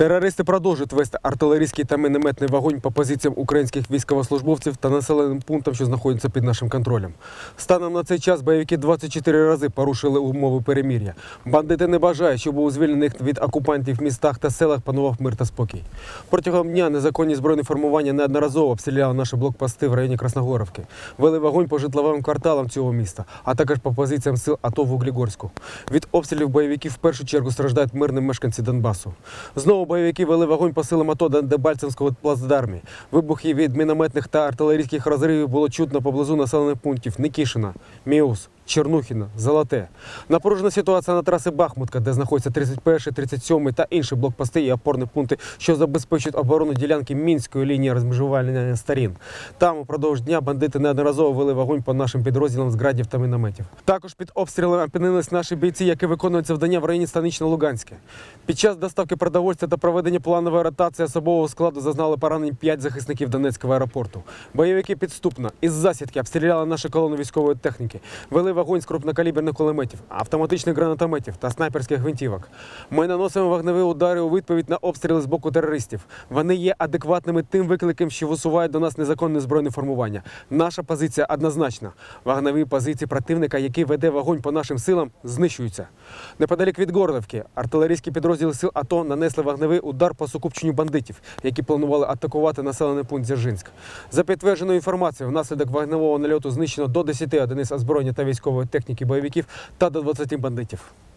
Терористи продовжують вести артилерійський та мінометний вогонь по позиціям українських військовослужбовців та населеним пунктам, що знаходяться під нашим контролем. Станом на цей час бойовики 24 рази порушили умови перемір'я. Бандити не бажають, щоб у звільнених від окупантів містах та селах панував мир та спокій. Протягом дня незаконні збройні формування неодноразово обстріляли наші блокпости в районі Красногоровки. Вели вогонь по житловим кварталам цього міста, а також по позиціям сил АТО в Углігорську. Від обстрілів бойовиків в першу чергу страждають мирні мешканці Донбасу. Знову бойовики вели вогонь по силам АТО на Дебальцевського плацдармі. Вибухи від мінометних та артилерійських розривів було чутно поблизу населених пунктів Никішина, Міус, Чернухіна, Золоте. Напружена ситуація на трасі Бахмутка, де знаходяться 31, 37 та інші блокпости і опорні пункти, що забезпечують оборону ділянки мінської лінії розмежування сторін. Там упродовж дня бандити неодноразово вели вогонь по нашим підрозділам з градів та мінометів. Також під обстрілами опинились наші бійці, які виконують завдання в районі Станично-Луганське. Під час доставки продовольства та проведення планової ротації особового складу зазнали поранень 5 захисників Донецького аеропорту. Бойовики підступно із засідки обстріляли наші колони військової техніки, вели вогонь з крупнокаліберних кулеметів, автоматичних гранатометів та снайперських гвинтівок. Ми наносимо вогневі удари у відповідь на обстріли з боку терористів. Вони є адекватними тим викликам, що висувають до нас незаконне збройне формування. Наша позиція однозначна. Вогневі позиції противника, який веде вогонь по нашим силам, знищуються. Неподалік від Горлівки артилерійські підрозділи сил АТО нанесли вогневий удар по сукупченню бандитів, які планували атакувати населений пункт Дзержинськ. За підтвердженою інформацією, внаслідок вогневого нальоту знищено до 10 одиниць озброєння та військової техніки бойовиків та до 20 бандитів.